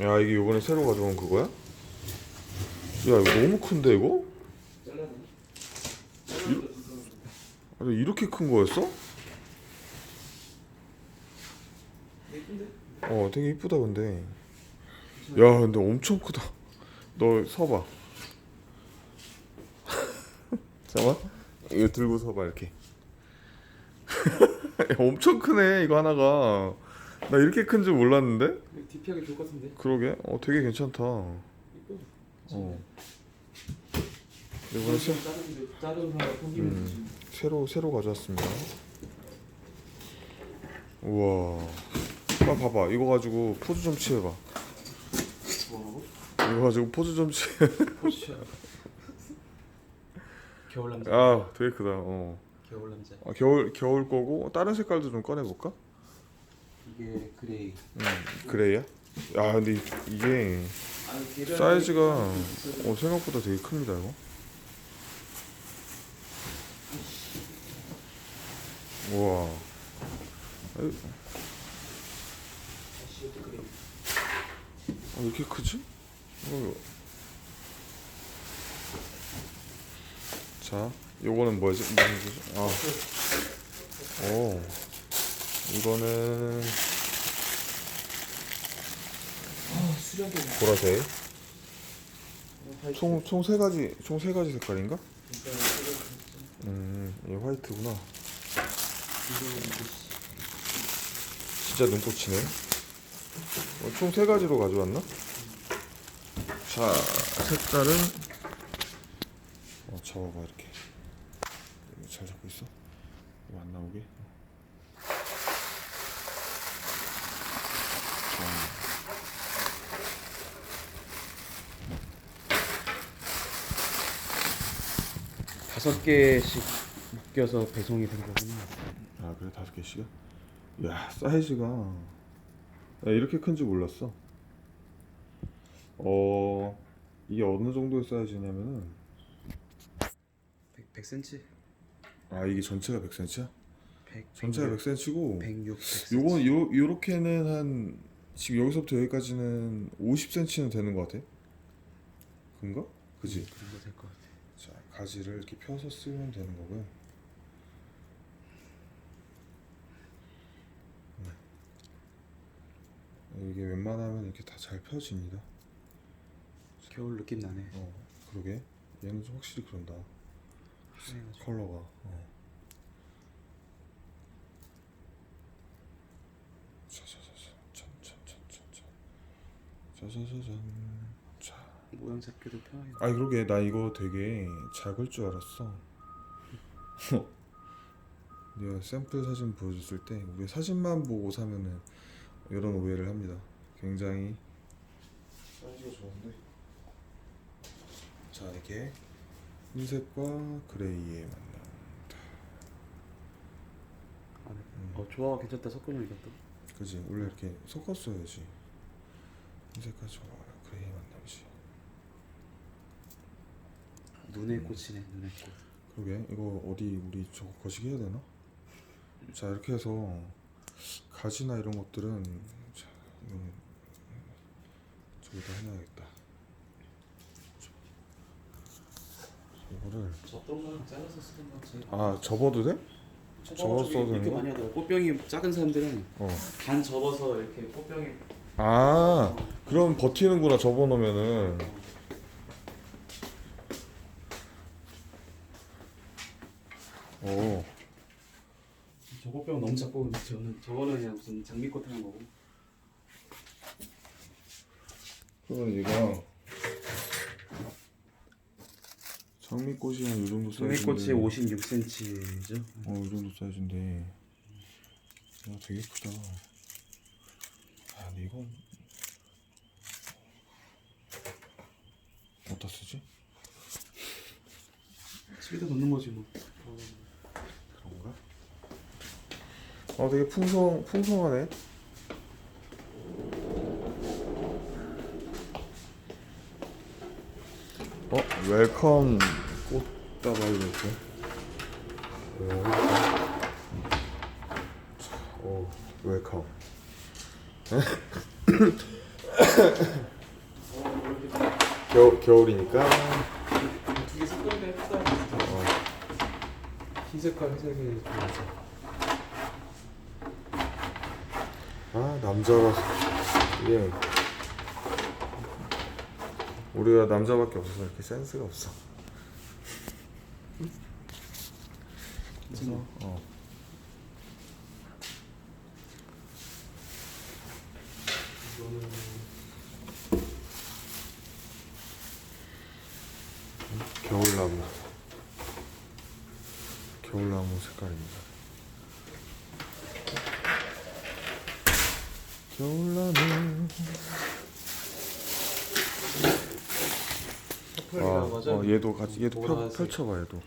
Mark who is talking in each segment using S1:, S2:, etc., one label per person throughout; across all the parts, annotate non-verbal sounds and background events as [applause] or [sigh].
S1: 야 이게 요번에 새로 가져온 그거야? 야 이거 너무 큰데 이거? 아니 이렇게 큰 거였어? 어 되게 이쁘다 근데 야 근데 엄청 크다 너 서봐 [laughs] 잠깐 이거 들고 서봐 이렇게 야, [laughs] 엄청 크네 이거 하나가 나 이렇게 큰 줄 몰랐는데
S2: DP하기 좋을 것 같은데.
S1: 그러게 어 되게 괜찮다
S2: 이뻐.
S1: 어 이거 새,
S2: 다른 다른 하나 포기면
S1: 음. 새로 새로 가져왔습니다 우와 아 봐봐 이거 가지고 포즈 좀 취해봐
S2: 뭐라고?
S1: 이거 가지고 포즈 좀 취해
S2: 포시야. 겨울 남자.
S1: 아 되게 크다 어
S2: 겨울 남자.
S1: 아, 겨울 겨울 거고 다른 색깔도 좀 꺼내 볼까?
S2: 이게 그레이.
S1: 음 그레이야? 야 근데 이- 이게
S2: 아,
S1: 사이즈가
S2: 어,
S1: 생각보다 되게 큽니다 이거. 우와. 아, 왜 이렇게 크지? 이거. 자, 요거는 뭐지? 무슨? 아, 오, 이거는
S2: 아, 수련도.
S1: 보라색.
S2: 어,
S1: 총총 세 가지 총 세 가지 색깔인가?
S2: 진짜
S1: 음, 얘 화이트구나. 진짜 눈꽃이네. 어, 총세 가지로 가져왔나? 자, 색깔은 어, 잡아봐 이렇게. 잘 잡고 있어. 이거 안 나오게.
S2: 다섯 개씩 묶여서 배송이 된 거구나.
S1: 아 그래 다섯 개씩이야? 야 사이즈가 야, 이렇게 큰지 몰랐어. 어 이게 어느 정도의 사이즈냐면은
S2: 100, 100cm?
S1: 아 이게 전체가 100cm야?
S2: 100,
S1: 전체가 100cm고
S2: 106, 100cm.
S1: 요건 요 요렇게는 한 지금 여기서부터 여기까지는 50cm는 되는 것 같아. 그런가? 그지?
S2: 그런 거될것 같아.
S1: 자 가지를 이렇게 펴서 쓰면 되는 거고요. 네. 이게 웬만하면 이렇게 다 잘 펴집니다.
S2: 겨울 느낌 나네.
S1: 어, 그러게. 얘는 좀 확실히 그런다.
S2: 하얘가지고.
S1: 컬러가. 어. 자자자자, 찬찬찬찬찬. 자자자잔. 자.
S2: 모양 잡기도 편하게.
S1: 아 그러게 나 이거 되게 작을 줄 알았어. [laughs] 내가 샘플 사진 보여줬을 때 우리 사진만 보고 사면은 이런 오해를 합니다. 굉장히 사이즈가 좋은데. 자 이게 흰색과 그레이의 만남.
S2: 아, 네.
S1: 음.
S2: 어 조화가 괜찮다 섞으면 이것도.
S1: 그지 원래 이렇게 섞었어야지. 흰색과 저 그레이 만남이지.
S2: 눈에
S1: 음.
S2: 꽂히네 눈에 꽂.
S1: 그러게 이거 어디 우리 저거 거시기 해야 되나? 자 이렇게 해서 가지나 이런 것들은 자 이거는 저기다 해놔야겠다. 이거를
S2: 접던 거랑 잘라서 쓰던 거 제일.
S1: 아 접어도 돼? 접어서 써도 되는
S2: 이렇게
S1: 거야?
S2: 많이 하더라고. 꽃병이 작은 사람들은
S1: 어.
S2: 반 접어서 이렇게 꽃병이.
S1: 아 그럼 버티는구나 접어놓으면은. 오.
S2: 저 꽃병 너무 작고 저는 저거는 그냥 무슨 장미꽃 하는 거고.
S1: 그러면 얘가 장미꽃이 한 이 정도 사이즈인데
S2: 장미꽃이 56cm죠.
S1: 어, 이 정도 사이즈인데 야, 되게 크다 아, 근데 이건 어디다 쓰지?
S2: 집에다 놓는 거지 뭐.
S1: 그런가? 아, 되게 풍성, 풍성하네 어? 웰컴 오, 웰컴
S2: 어, 이렇게 [coughs]
S1: 겨, 겨울이니까
S2: 두개 색깔이 예쁘다.
S1: 어. 흰색과 회색이 좋 아 남자가 이게 우리가 남자밖에 없어서 이렇게 센스가 없어. 그래서 어
S2: 이거는
S1: 겨울나무 겨울나무 색깔입니다 겨울나무 아. 어, 얘도 같이 얘도 펼,
S2: 보라색.
S1: 펼쳐봐 얘도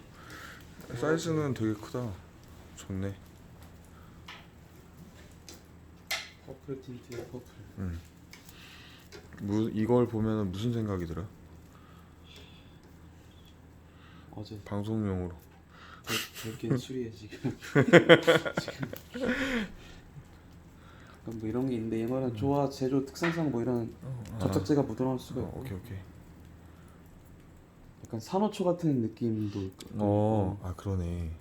S1: 사이즈는 되게 크다 좋네
S2: 퍼플 틴트의 퍼플.
S1: 음. 무, 이걸 보면 무슨 생각이 들어?
S2: 어제
S1: 방송용으로
S2: 그렇게 수리해 지금. [laughs] 지금. 약간 뭐 이런 게 있는데 얘는 조화 제조 특성상 뭐 이런
S1: 아,
S2: 접착제가 묻어나올 수가
S1: 어,
S2: 있고
S1: 오케이 오케이
S2: 약간 산호초 같은 느낌도 있고.
S1: 어, 아 그러네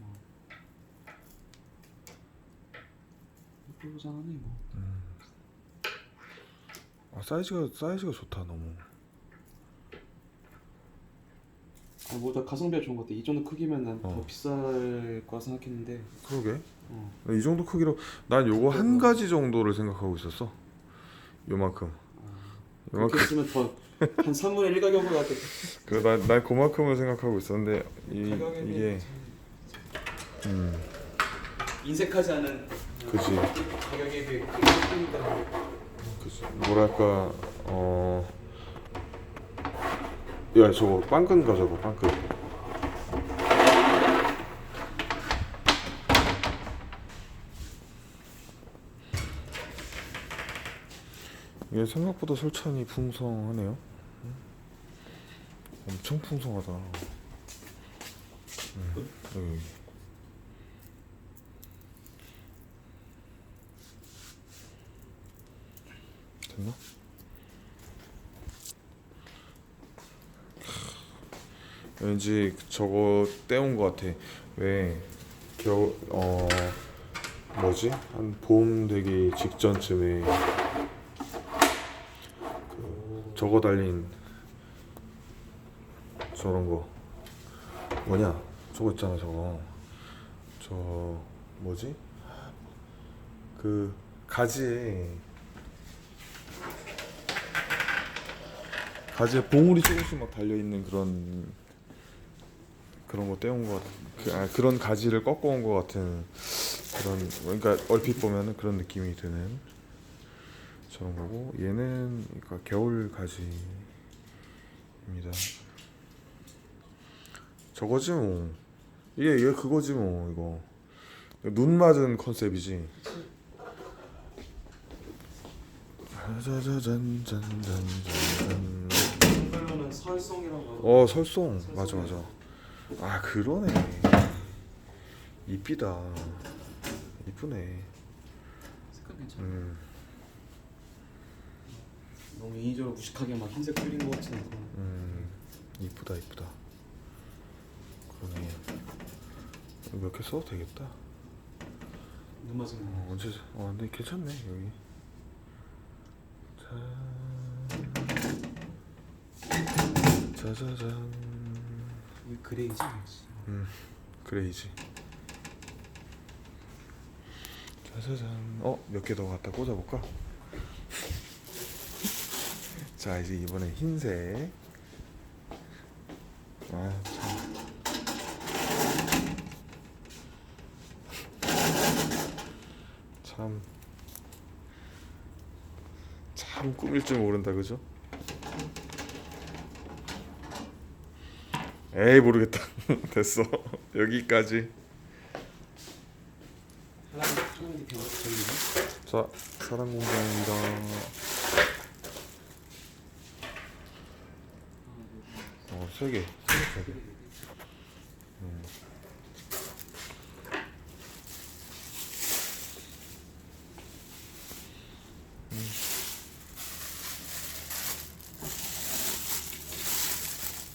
S2: 예쁘장하네 뭐.
S1: 아 사이즈가 사이즈가 좋다 너무
S2: 아, 뭐다 가성비가 좋은 것 같아. 이 정도 크기면 난더
S1: 어.
S2: 비쌀 거라 생각했는데.
S1: 그러게
S2: 어.
S1: 이 정도 크기로 난 요거 한 가지 정도를 생각하고 있었어 요만큼
S2: 그렇게
S1: 요만큼
S2: 했으면 더한 3분의 1 가격으로 같아. [laughs]
S1: 그래 난, 난 그만큼을 생각하고 있었는데 이,
S2: 가격에
S1: 이게 음
S2: 인색하지 않은
S1: 그지
S2: 가격에 비해 크니까.
S1: 그지 뭐랄까 어. 야 저거 빵끈가 저거 빵끈 이게 생각보다 설찬이 풍성하네요 음. 엄청 풍성하다 음, 여기. 됐나? 왠지 저거 떼온 것 같아. 왜 겨우 어 뭐지? 한 봄 되기 직전쯤에 그 저거 달린 저런 거. 뭐냐? 저거 있잖아 저거. 저 뭐지? 그 가지에 가지에 봉우리 조금씩 막 달려 있는 그런 그런 거 떼온 거 같, 그, 아, 그런 가지를 꺾어 온거 같은 그런 그러니까 얼핏 보면은 그런 느낌이 드는 저런 거고 얘는 그러니까 겨울 가지입니다. 저거지 뭐 이게 얘 그거지 뭐 이거 눈 맞은 컨셉이지.
S2: 설송이라고. 하고.
S1: 어 설송 맞아 맞아 아 그러네. 이쁘다. 이쁘네.
S2: 색깔 괜찮아.
S1: 음,
S2: 너무 인위적으로 무식하게 막 흰색 뿌린 것 같진 않고.
S1: 음 이쁘다 이쁘다. 그러네. 몇 개 써도 되겠다.
S2: 눈 거.
S1: 어, 언제 어 근데 괜찮네 여기. 자 짜자잔
S2: 이게 그레이지.
S1: 음 그레이지. 짜자잔 어몇 개 더 갖다 꽂아볼까? [laughs] 자 이제 이번에 흰색. 아 참. 참, 참 꾸밀 줄 모른다 그죠? 에이 모르겠다. [laughs] 됐어. [laughs] 여기까지. 자, 사랑 공장입니다. 어, 세 개. 세 개. 음.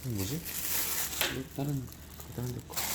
S1: 음. 뭐지?
S2: 다른 다른 데 거.